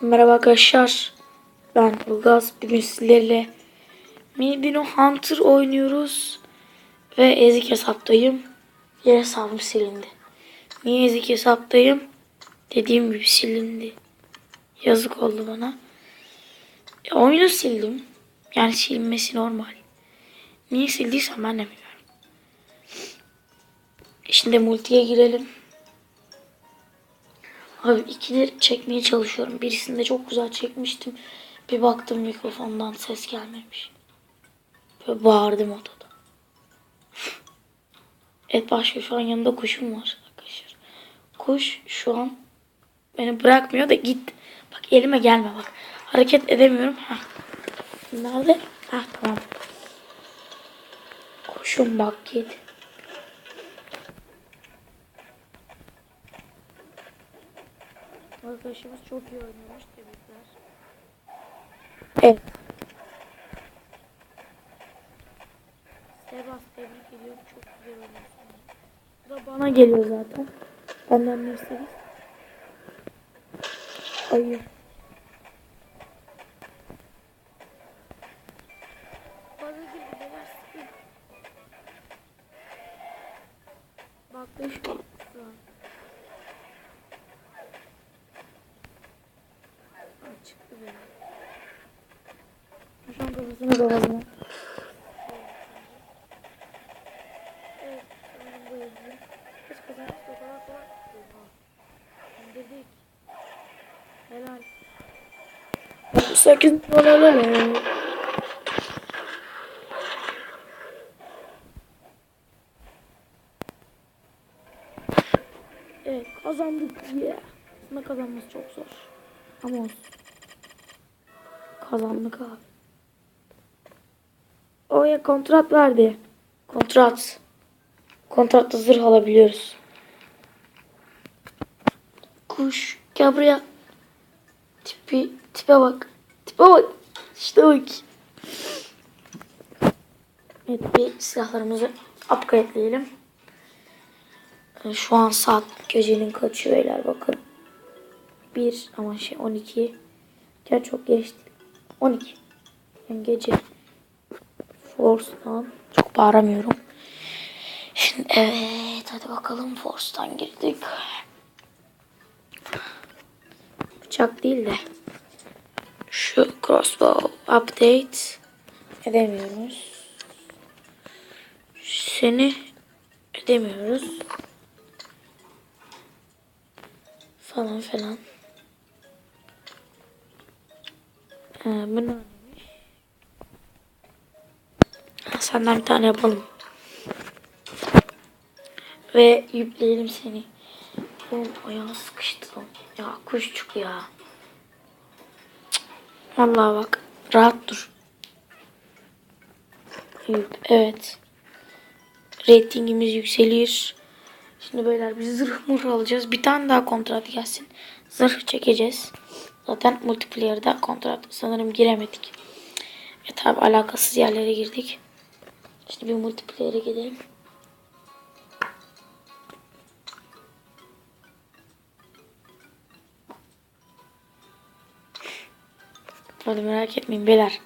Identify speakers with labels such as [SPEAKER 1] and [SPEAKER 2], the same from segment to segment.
[SPEAKER 1] Merhaba arkadaşlar. Ben Ilgaz. Bugün sizlerle Midino Hunter oynuyoruz. Ve ezik hesaptayım. Yer hesabım silindi. Niye ezik hesaptayım? Dediğim gibi silindi. Yazık oldu bana. E, oyunu sildim. Yani silinmesi normal. Niye sildiysem ben de bilmiyorum. Şimdi multiye girelim. Abi ikileri çekmeye çalışıyorum. Birisinde çok güzel çekmiştim. Bir baktım mikrofondan ses gelmemiş. Böyle bağırdım odada. Evet başlıyor. Şu an yanında kuşum var arkadaşlar. Kuş şu an beni bırakmıyor da git. Bak elime gelme bak. Hareket edemiyorum. Heh. Nerede? Heh tamam. Kuşum bak git. Arkadaşımız çok iyi oynamış. Tebrikler. Evet. Sebas tebrik ediyorum. Çok güzel oynuyorsun. Bu da bana geliyor zaten. Benden Mercedes. Ayı. Fazla girdi, beyler, sıkın. Bak beş şu an. Aa, çıktı benim. Şu an kafasını kafasına. Evet, sanırım bu yazıyor. Hiç kazanmış o kadar kolay. Oha. İndirdik. Helal. 8 dolar Evet kazandık diye. Aslında kazanması çok zor. Ama olsun. Kazandık abi. Oya kontrat verdi. Kontrat. Kontratta zırh alabiliyoruz. Kuş. Gel buraya. Tipi, tipe bak. Tipe bak. İşte bak. Evet bir silahlarımızı upgrade'leyelim. Ee, Şu an saat gecenin kaçı beyler bakın. 1 ama şey 12. Gel çok geçti. 12. Yani gece. Force'dan çok bağıramıyorum. Evet hadi bakalım Force'dan girdik. Bıçak değil de şu crossbow update edemiyoruz. Seni edemiyoruz. Falan falan. Ee, bu ne? Ha, Senden bir tane yapalım. Ve yükleyelim seni. Oğlum ayağım sıkıştı lan. Ya kuşçuk ya. Vallahi bak. Rahat dur. Evet. Ratingimiz yükselir. Şimdi beyler biz zırh mur alacağız. Bir tane daha kontrat gelsin. Zırh çekeceğiz. Zaten multiplayer'da kontrat sanırım giremedik. Ve tabi alakasız yerlere girdik. Şimdi bir multiplayer'e gidelim. Hadi merak etmeyin beyler.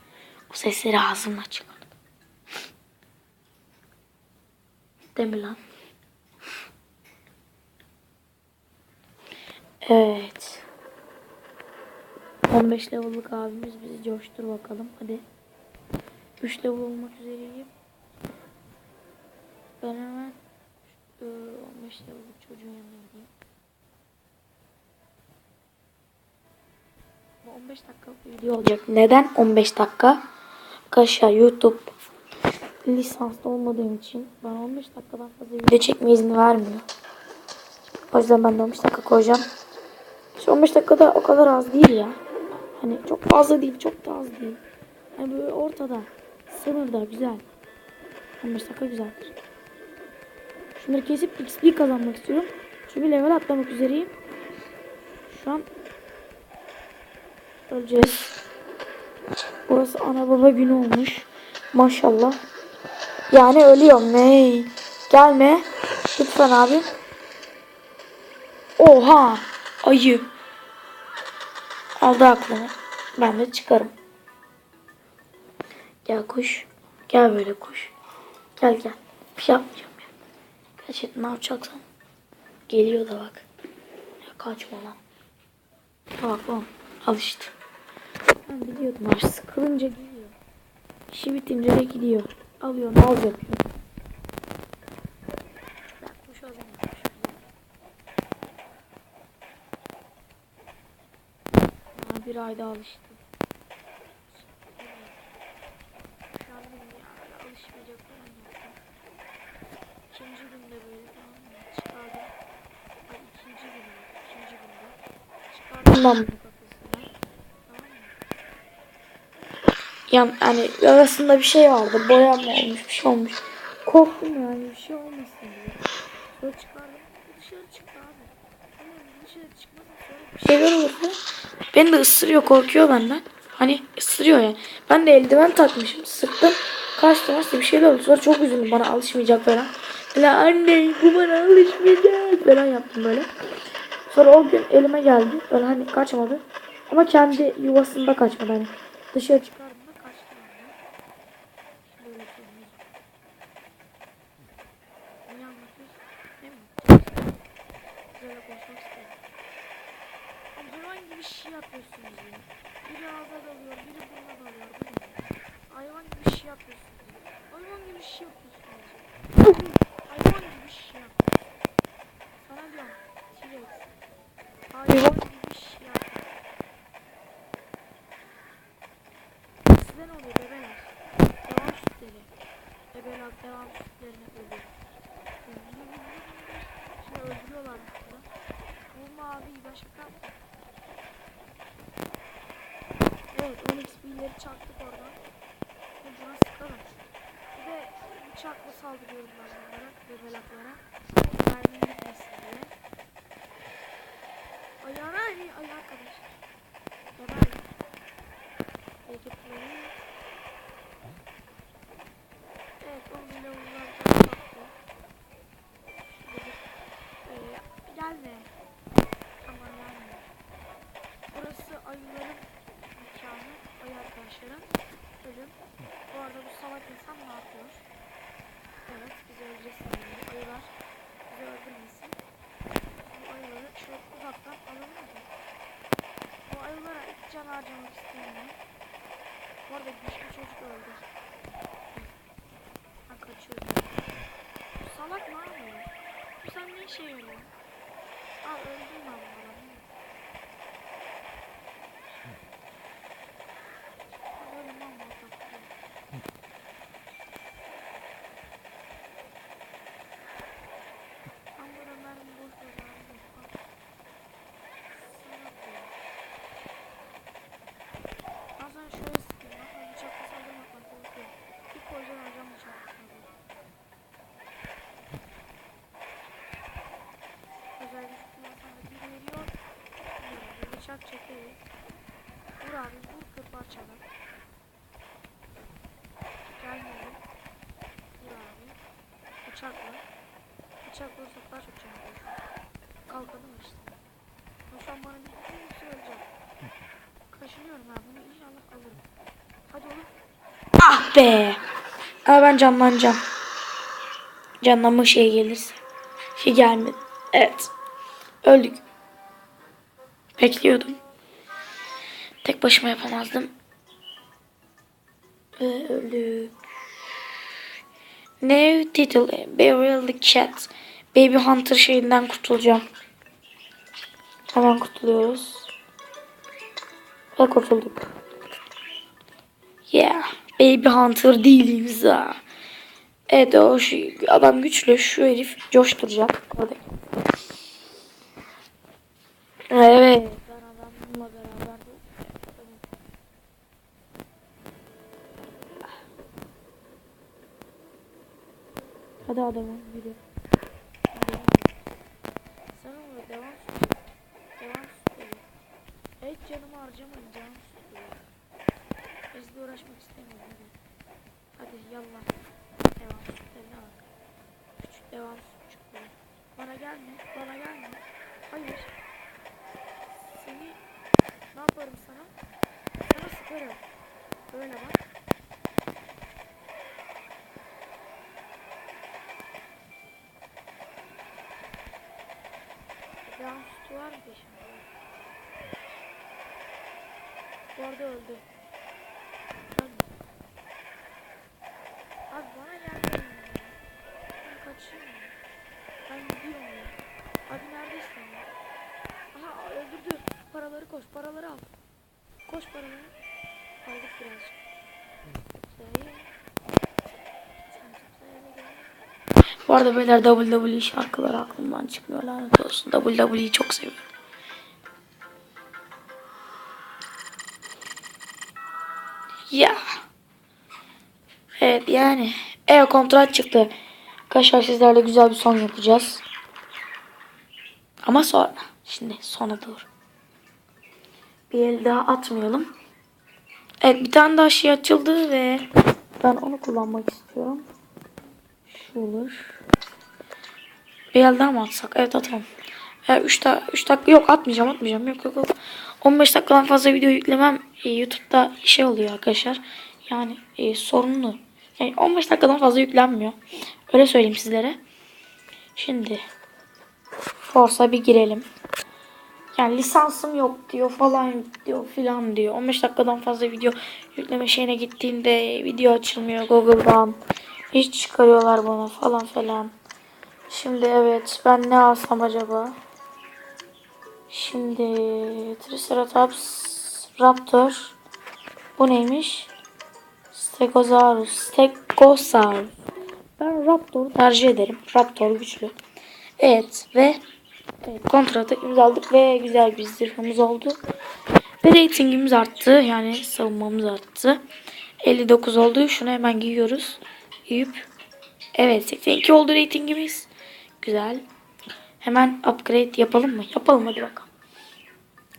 [SPEAKER 1] O sesleri ağzımla çıkar. Değil mi lan? Evet. 15 level'lık abimiz bizi coştur bakalım. Hadi. 3 level olmak üzereyim. Ben hemen e, 15 level'lık çocuğun yanına gideyim. Bu 15 dakikalık bir video olacak. Neden 15 dakika? Arkadaşlar YouTube lisanslı olmadığım için bana 15 dakikadan fazla video çekme izni vermiyor. O yüzden ben de 15 dakika koyacağım. Şu 15 dakikada o kadar az değil ya. Hani çok fazla değil, çok da az değil. Hani böyle ortada, sınırda güzel. 15 dakika güzeldir. Şunları kesip XP kazanmak istiyorum. Çünkü level atlamak üzereyim. Şu an öleceğiz. Burası ana baba günü olmuş. Maşallah. Yani ölüyorum. Ney? Gelme. Lütfen abi. Oha. Ayı. Aldı aklını. Ben de çıkarım. Gel kuş. Gel böyle kuş. Gel gel. Bir şey yapmayacağım Gerçekten ne yapacaksan. Geliyor da bak. Ya kaçma lan. Bak oğlum. Al işte. Ben biliyordum abi. Sıkılınca gidiyor. İşi bitince de gidiyor. Alıyor nal yapıyor. Bir ayda. Şu an benim ya alışmayacak falan yok. İkinci günde böyle tamam mı? Çıkardım. Ay ikinci günde. ikinci günde. Çıkardım ben bunu kafasına. Tamam mı? Yan, hani arasında bir şey vardı. Boya mı olmuş bir şey olmuş. Korktum yani bir şey olmasın diye. Sonra çıkardım. Dışarı çıktı abi. Ama dışarı çıkmasa sonra bir şeyler olursa beni de ısırıyor korkuyor benden. Hani ısırıyor yani. Ben de eldiven takmışım. Sıktım. Kaçtı nasıl bir şeyler oldu. Sonra çok üzüldüm bana alışmayacak falan. Böyle anne bu bana alışmayacak falan yaptım böyle. Sonra o gün elime geldi. Böyle hani kaçmadı. Ama kendi yuvasında kaçmadı hani. Dışarı çıkardığında kaçtı. Gibi şey yapıyorsunuz ya. Biri ağza dalıyor, biri burnuna dalıyor. Hayvan gibi şey yapıyorsunuz. ya. Hayvan gibi şey yapıyorsunuz. ya. hayvan gibi şey yapıyorsunuz. Sana diyorum. T-Rex. Hayvan gibi şey yapıyorsunuz. Size ne oluyor bebeler? Devam sütleri. Bebeler devam sütlerine ölüyor. Şimdi öldürüyorlar burada. Vurma abi başka. Evet 10 XP'leri çaktık oradan. Ucuna sıkalım. Bir de bıçakla saldırıyorum ben bunlara. Bebelaklara. Mermi gitmesin diye. Ayağına ay ayağa kadar. Geber. Play. Evet o bile uzaktan baktı. Şurada bir, e, gelme. Aman gelme. Burası ayıların mekanı. Ayı arkadaşlarım. Ölüm. Bu arada bu salak insan ne yapıyor? Evet bizi öldüreceğiz sanırım. Ayılar bizi öldürmesin. Bu ayıları şöyle uzaktan alalım mı? Bu ayılara hiç can harcamak istemiyorum. Bu arada güçlü çocuk öldü. Ha kaçıyor. Bu salak ne yapıyor? Bu sen ne işe yarıyor? Aa öldüm ben bu adamı. Öldüm lan bu adamı. Ben burada mermi boş yazarım. Salak ya. Ben sana şöyle sıkayım. Bak ben bıçakla saldırmaktan korkuyorum. Bir koyacağım hocam bıçakla saldırıyor. Özel güç kullansam da bir veriyor. Bir bıçak çekeriz. Vur abi parçala. Gelmedi. Vur abi. Daha çok can verir. Kalkalım işte. Bu şu an bana bir bir şey olacak. Kaşınıyorum ha bunu inşallah alırım. Hadi oğlum. Ah be. Ama ben canlanacağım. Canlanma şey gelirse. Şey gelmedi. Evet. Öldük. Bekliyordum. Tek başıma yapamazdım. Ve öldük. New title. Burial the Cat. Baby Hunter şeyinden kurtulacağım. Hemen kurtuluyoruz. Ve kurtulduk. Yeah. Baby Hunter değiliz ha. Evet o şu adam güçlü. Şu herif coşturacak. Orada. Evet. Hadi adamım yürü. Sen orada devam. Devam. Hiç canımı harcamayın devam süt. Bizle uğraşmak istemiyorum hadi. Hadi yallah. Devam sütlerine bak. Küçük devam çıktı. Bana gelme. Bana gelme. Hayır. Seni ne yaparım Böyle bak. Böyle bak. Sütü var bir de şimdi. Bu arada öldü. Öldü. Abi bana gelmeyin ya. Ben kaçayım ya. Ben gidiyorum ya. Abi neredesin ya? Aha öldürdü. Paraları koş. Paraları al. Koş paraları. Aldık birazcık. Bu arada beyler WWE şarkıları aklımdan çıkmıyor lanet olsun. WWE'yi çok seviyorum. Ya. Evet yani. Ev kontrat çıktı. Arkadaşlar sizlerle güzel bir son yapacağız. Ama sonra. Şimdi sona doğru. Bir el daha atmayalım. Evet bir tane daha şey açıldı ve ben onu kullanmak istiyorum. Şu olur. Bir el daha atsak? Evet atalım. 3 da 3 dakika yok atmayacağım atmayacağım. Yok yok yok. 15 dakikadan fazla video yüklemem e, YouTube'da şey oluyor arkadaşlar. Yani e, sorunlu. Yani 15 dakikadan fazla yüklenmiyor. Öyle söyleyeyim sizlere. Şimdi Force'a bir girelim. Yani lisansım yok diyor falan diyor filan diyor. 15 dakikadan fazla video yükleme şeyine gittiğinde video açılmıyor Google'dan. Hiç çıkarıyorlar bana falan falan. Şimdi evet ben ne alsam acaba? Şimdi Triceratops Raptor. Bu neymiş? Stegosaurus. Stegosaurus. Ben Raptor'u tercih ederim. Raptor güçlü. Evet ve evet, kontratı imzaladık ve güzel bir zırhımız oldu. Ve ratingimiz arttı. Yani savunmamız arttı. 59 oldu. Şunu hemen giyiyoruz. Giyip evet 82 oldu ratingimiz. Güzel. Hemen upgrade yapalım mı? Yapalım hadi bakalım.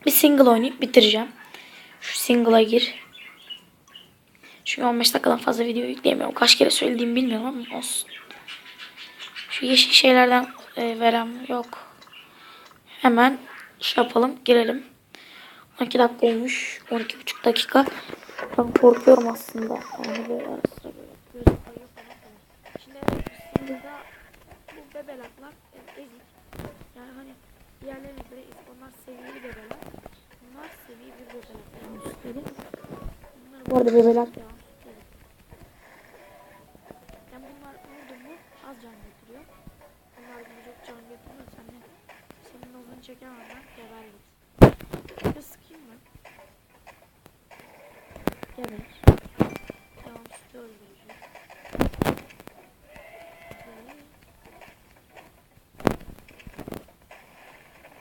[SPEAKER 1] Bir single oynayıp bitireceğim. Şu single'a gir. Çünkü 15 dakikadan fazla video yükleyemiyorum. Kaç kere söylediğimi bilmiyorum ama olsun. Şu yeşil şeylerden e, verem yok. Hemen şey yapalım. Girelim. 12 dakika olmuş. 12,5 dakika. Ben korkuyorum aslında. Yani böyle ara sıra böyle gözüm kayıyor falan. falan. Şimdi evet bu bebelaklar e, ezik. Yani hani diğerlerine göre ezik. Onlar seviyeli bebeler. Bunlar seviye bir bebelak. Yani üstleri. Bunlar bu arada bebelak ya. üstleri. Yani bunlar vurdu mu az can getiriyor. Bunlar gibi çok can getiriyor. Sen ne? Senin olduğunu çekemem ben. Geber git. Bir sıkayım mı? Geber. Tamam sütü öldürücü. Böyle.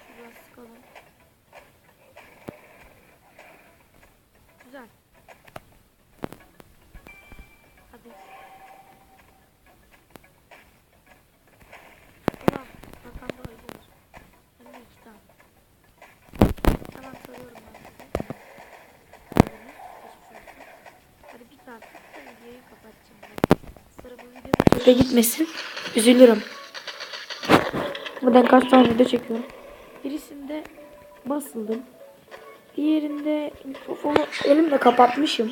[SPEAKER 1] Şuradan sıkalım. Güzel. Hadi. Ulan arkanda öldürür. Hem de iki tane. Hemen soruyorum ben size. Öldünüz. Geçmiş olsun. Hadi bir tane da videoyu kapatacağım. ben. Sıra bu videoda çöpe gitmesin. Üzülürüm. Buradan kaç tane video çekiyorum. Birisinde basıldım. Diğerinde mikrofonu elimle kapatmışım.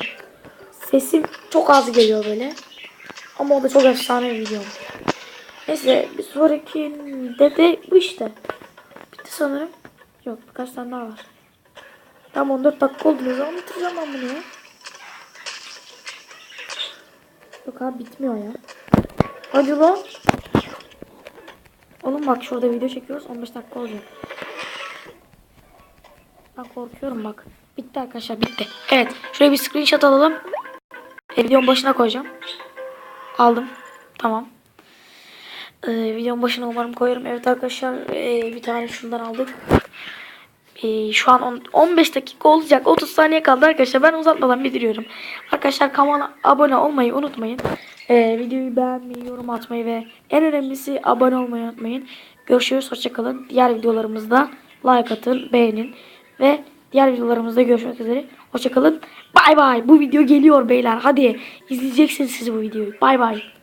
[SPEAKER 1] Sesim çok az geliyor böyle. Ama o da çok efsane bir video. Neyse bir sonrakinde de bu işte. Bitti sanırım. Yok birkaç tane daha var. Tam 14 dakika oldu. Ne zaman bitireceğim ben bunu ya? Yok abi bitmiyor ya. Hadi lan. Oğlum bak şurada video çekiyoruz. 15 dakika olacak. Ben korkuyorum bak. Bitti arkadaşlar bitti. Evet. Şuraya bir screenshot alalım. E, videonun başına koyacağım. Aldım. Tamam. Ee, videonun başına umarım koyarım. Evet arkadaşlar ee, bir tane şundan aldık. Ee, şu an on- 15 dakika olacak. 30 saniye kaldı arkadaşlar. Ben uzatmadan bitiriyorum. Arkadaşlar kanala abone olmayı unutmayın. Ee, videoyu beğenmeyi, yorum atmayı ve en önemlisi abone olmayı unutmayın. Görüşürüz. Hoşçakalın. Diğer videolarımızda like atın, beğenin ve diğer videolarımızda görüşmek üzere. Hoşçakalın. Bay bay. Bu video geliyor beyler. Hadi izleyeceksiniz siz bu videoyu. Bay bay.